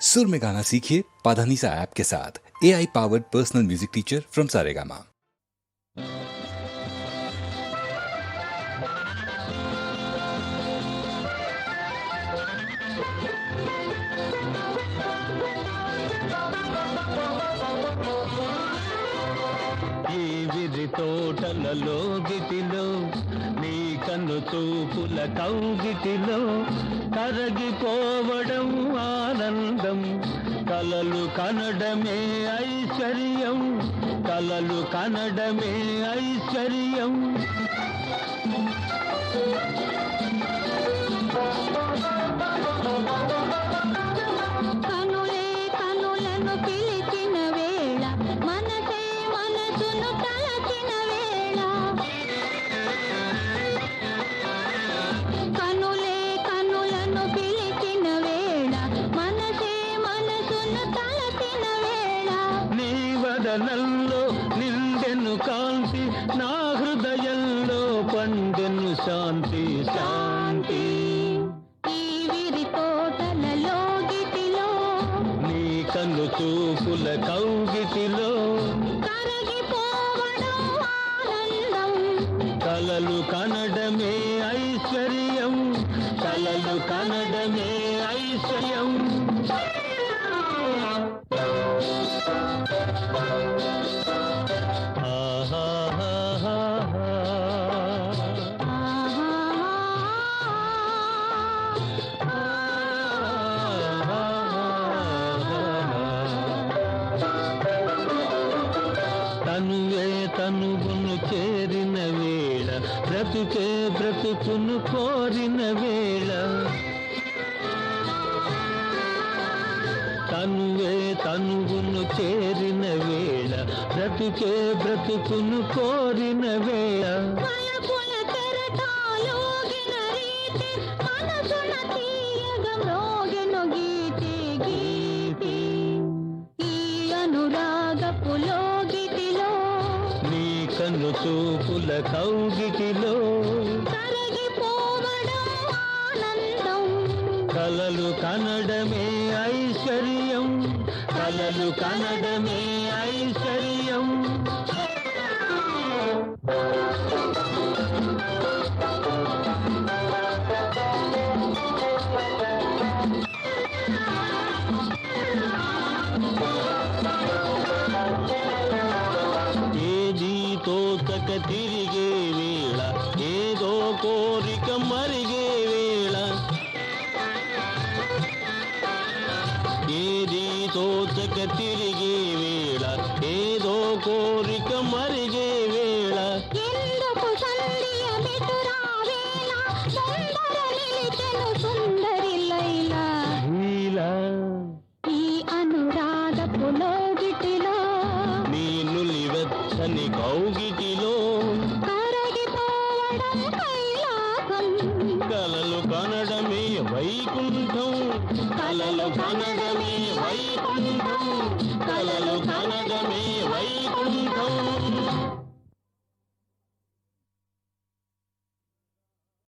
सुर में गाना सीखिए पाधानीसा ऐप के साथ A I powered personal music teacher from Saregama ఈ విరి తోటలలో గిటిలో నీ కన్ను చూపుల కౌగిటిలో కరగిపోవడం ఆనందం కలలు కనడమే ఐశ్వర్యం కలలు కనడమే ఐశ్వర్యం. వదనంలో నిండెను కాంతి నా హృదయంలో పండెను శాంతి శాంతి. నీ కన్ను చూపుల కౌగిటిలో కలలు కనడమే ఐశ్వర్యం. తనువే తనువును చేరిన వేళ బ్రతుకే బ్రతుకును కోరిన వేళ. తనువే తనువును చేరిన వేళ బ్రతుకే బ్రతుకును కోరిన వేళ. గీతి గీతి. ఈ అనురాగపు లోగిటిలో కన్ను చూపుల కౌగిటిలో. కలలు కనడమే ఐశ్వర్యం. కలలు కనడమే ఐశ్వర్యం. తోచక తిరిగే వేళ ఏదో కోరిక మరిగే వేళ. ఏది తోచక తిరిగే వేళ ఏదో కోరిక మరిగే వేళ. ఎందుకు సంధియ మెటురా వేళ? సుందర కలలు కనడమే వైకుంఠం. కలలు కనడమే వైకుంఠం. కలలు కనడ